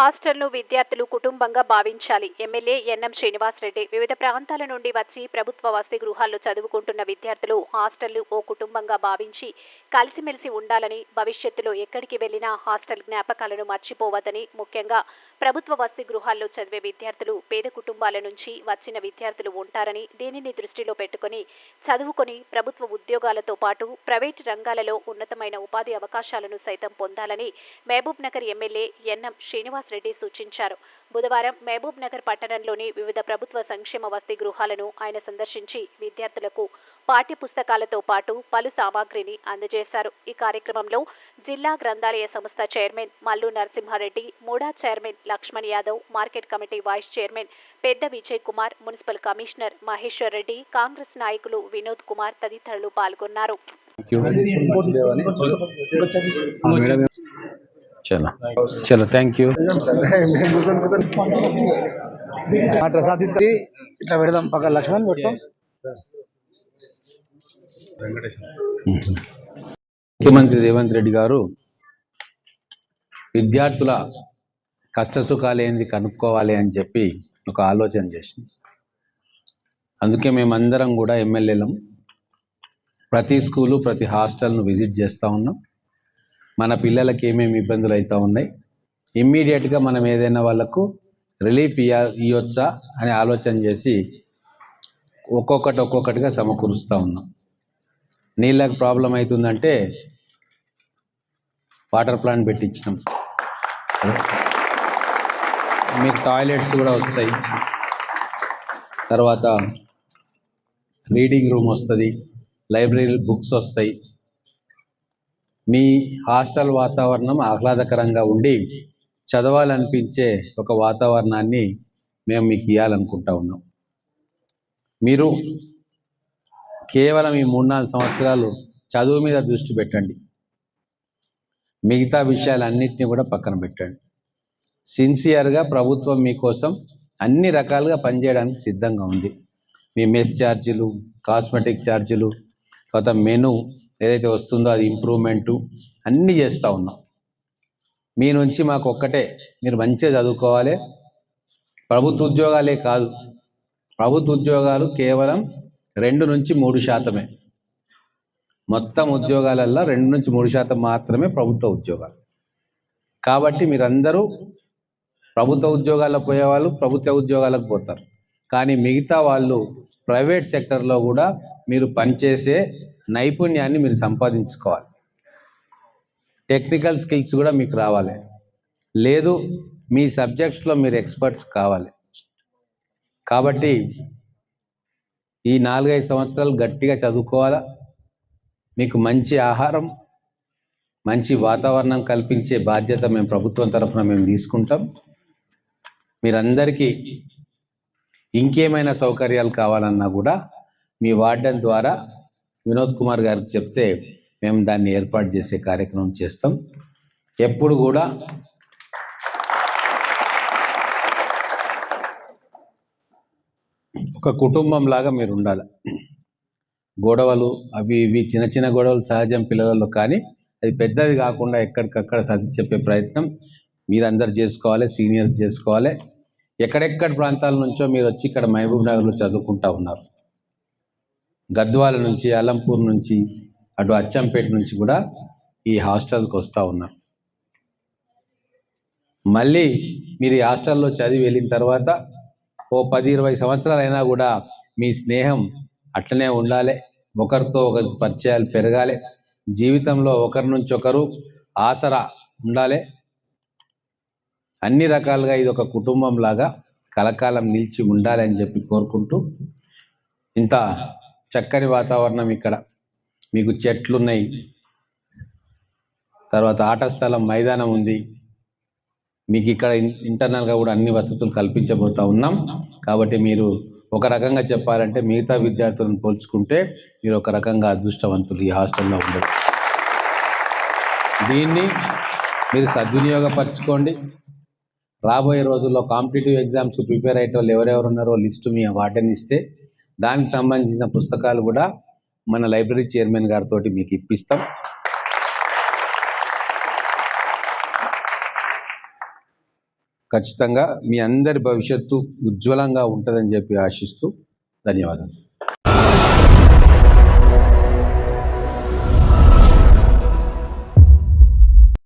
他 హాస్టల్ను విద్యార్థులు కుటుంబంగా భావించాలి. ఎమ్మెల్యే ఎన్ఎం శ్రీనివాసరెడ్డి వివిధ ప్రాంతాల నుండి వచ్చి ప్రభుత్వ వసతి గృహాల్లో చదువుకుంటున్న విద్యార్థులు హాస్టల్ను ఓ కుటుంబంగా భావించి కలిసిమెలిసి ఉండాలని భవిష్యత్తులో ఎక్కడికి వెళ్ళినా హాస్టల్ జ్ఞాపకాలను మర్చిపోవద్దని ముఖ్యంగా ప్రభుత్వ వసతి గృహాల్లో చదివే విద్యార్థులు పేద కుటుంబాల నుంచి వచ్చిన విద్యార్థులు ఉంటారని దీనిని దృష్టిలో పెట్టుకుని చదువుకొని ప్రభుత్వ ఉద్యోగాలతో పాటు ప్రైవేటు రంగాలలో ఉన్నతమైన ఉపాధి అవకాశాలను సైతం పొందాలని మహబూబ్ నగర్ ఎమ్మెల్యే ఎన్ఎం శ్రీనివాసరెడ్డి సూచించారు బుధవారం మహబూబ్ నగర్ పట్టణంలోని వివిధ ప్రభుత్వ సంక్షేమ వసతి గృహాలను ఆయన సందర్శించి విద్యార్థులకు పాఠ్య పుస్తకాలతో పాటు పలు సామాగ్రిని అందజేశారు ఈ కార్యక్రమంలో జిల్లా గ్రంథాలయ సంస్థ chairman Mallu Narasimha Reddy MUDA chairman Lakshman Yadav market committee vice chairman పెద్ద Vijay Kumar municipal commissioner Maheshwar Reddy Congress నాయకులు వినోద్ కుమార్ తదితరులు పాల్గొన్నారు చలో. చలో థ్యాంక్ యూ ఆ ప్రసాద్ తీసుకొని ఇట్లా పెడదాం పక్క లక్ష్మణ్ పెడతాం. ముఖ్యమంత్రి రేవంత్ రెడ్డి గారు విద్యార్థుల కష్టసుఖాలు ఏంది కనుక్కోవాలి అని చెప్పి ఒక ఆలోచన చేసింది. అందుకే మేమందరం కూడా ఎమ్మెల్యేలం. ప్రతి స్కూలు ప్రతి హాస్టల్ను విజిట్ చేస్తూ ఉన్నాం. మన పిల్లలకి ఏమేమి ఇబ్బందులు అవుతూ ఉన్నాయి ఇమ్మీడియట్గా మనం ఏదైనా వాళ్ళకు రిలీఫ్ ఇయ్య ఇవ్వచ్చా అని ఆలోచన చేసి ఒక్కొక్కటి ఒక్కొక్కటిగా సమకూరుస్తూ ఉన్నాం. నీళ్ళకి ప్రాబ్లం అవుతుందంటే వాటర్ ప్లాంట్ పెట్టించినాం. మీకు టాయిలెట్స్ కూడా వస్తాయి. తర్వాత రీడింగ్ రూమ్ వస్తుంది లైబ్రరీ బుక్స్ వస్తాయి. మీ హాస్టల్ వాతావరణం ఆహ్లాదకరంగా ఉండి చదవాలనిపించే ఒక వాతావరణాన్ని మేము మీకు ఇవ్వాలనుకుంటా ఉన్నాం. మీరు కేవలం ఈ మూడు నాలుగు సంవత్సరాలు చదువు మీద దృష్టి పెట్టండి. మిగతా విషయాలన్నింటినీ కూడా పక్కన పెట్టండి. సిన్సియర్గా ప్రభుత్వం మీకోసం అన్ని రకాలుగా పనిచేయడానికి సిద్ధంగా ఉంది. మీ మెస్ ఛార్జీలు కాస్మెటిక్ ఛార్జీలు తర్వాత మెను ఏదైతే వస్తుందో అది ఇంప్రూవ్మెంటు అన్నీ చేస్తూ ఉన్నాం. మీ నుంచి మాకు ఒక్కటే మీరు మంచిగా చదువుకోవాలి. ప్రభుత్వ ఉద్యోగాలే కాదు. ప్రభుత్వ ఉద్యోగాలు కేవలం రెండు నుంచి మూడు శాతమే. మొత్తం ఉద్యోగాలల్లో రెండు నుంచి మూడు శాతం మాత్రమే ప్రభుత్వ ఉద్యోగాలు. కాబట్టి మీరందరూ ప్రభుత్వ ఉద్యోగాల్లో పోయేవాళ్ళు ప్రభుత్వ ఉద్యోగాలకు పోతారు. కానీ మిగతా వాళ్ళు ప్రైవేట్ సెక్టర్లో కూడా మీరు పనిచేసే నైపుణ్యాన్ని మీరు సంపాదించుకోవాలి. టెక్నికల్ స్కిల్స్ కూడా మీకు రావాలి. లేదు మీ సబ్జెక్ట్స్లో మీరు ఎక్స్పర్ట్స్ కావాలి. కాబట్టి ఈ నాలుగైదు సంవత్సరాలు గట్టిగా చదువుకోవాలా? మీకు మంచి ఆహారం మంచి వాతావరణం కల్పించే బాధ్యత మేము ప్రభుత్వం తరఫున మేము తీసుకుంటాం. మీరందరికీ ఇంకేమైనా సౌకర్యాలు కావాలన్నా కూడా మీ వార్డెన్ ద్వారా వినోద్ కుమార్ గారికి చెప్తే మేము దాన్ని ఏర్పాటు చేసే కార్యక్రమం చేస్తాం. ఎప్పుడు కూడా ఒక కుటుంబం లాగా మీరు ఉండాలి. గొడవలు అవి ఇవి చిన్న చిన్న గొడవలు సహజం పిల్లలలో కానీ అది పెద్దది కాకుండా ఎక్కడికక్కడ సర్ది చెప్పే ప్రయత్నం మీరందరు చేసుకోవాలి సీనియర్స్ చేసుకోవాలి. ఎక్కడెక్కడ ప్రాంతాల నుంచో మీరు వచ్చి ఇక్కడ మహబూబ్ నగర్లో చదువుకుంటా ఉన్నారు. గద్వాల నుంచి అలంపూర్ నుంచి అటు అచ్చంపేట నుంచి కూడా ఈ హాస్టల్కి వస్తూ ఉన్నారు. మళ్ళీ మీరు ఈ హాస్టల్లో చదివి వెళ్ళిన తర్వాత ఓ పది ఇరవై సంవత్సరాలు అయినా కూడా మీ స్నేహం అట్లనే ఉండాలి. ఒకరితో ఒకరి పరిచయాలు పెరగాలి. జీవితంలో ఒకరి నుంచి ఒకరు ఆసరా ఉండాలి. అన్ని రకాలుగా ఇది ఒక కుటుంబం లాగా కలకాలం నిలిచి ఉండాలి అని చెప్పి కోరుకుంటూ ఇంత చక్కని వాతావరణం ఇక్కడ. మీకు చెట్లు ఉన్నాయి తర్వాత ఆట స్థలం మైదానం ఉంది. మీకు ఇక్కడ ఇంటర్నల్గా కూడా అన్ని వసతులు కల్పించబోతా ఉన్నాం. కాబట్టి మీరు ఒక రకంగా చెప్పాలంటే మిగతా విద్యార్థులను పోల్చుకుంటే మీరు ఒక రకంగా అదృష్టవంతులు ఈ హాస్టల్లో ఉండరు. దీన్ని మీరు సద్వినియోగపరచుకోండి. రాబోయే రోజుల్లో కాంపిటేటివ్ ఎగ్జామ్స్కి ప్రిపేర్ అయ్యే వాళ్ళు ఎవరెవరు ఉన్నారో లిస్టు మీ వార్డెన్ ఇస్తే దానికి సంబంధించిన పుస్తకాలు కూడా మన లైబ్రరీ చైర్మన్ గారితో మీకు ఇప్పిస్తాం. ఖచ్చితంగా మీ అందరి భవిష్యత్తు ఉజ్వలంగా ఉంటుందని చెప్పి ఆశిస్తూ ధన్యవాదాలు.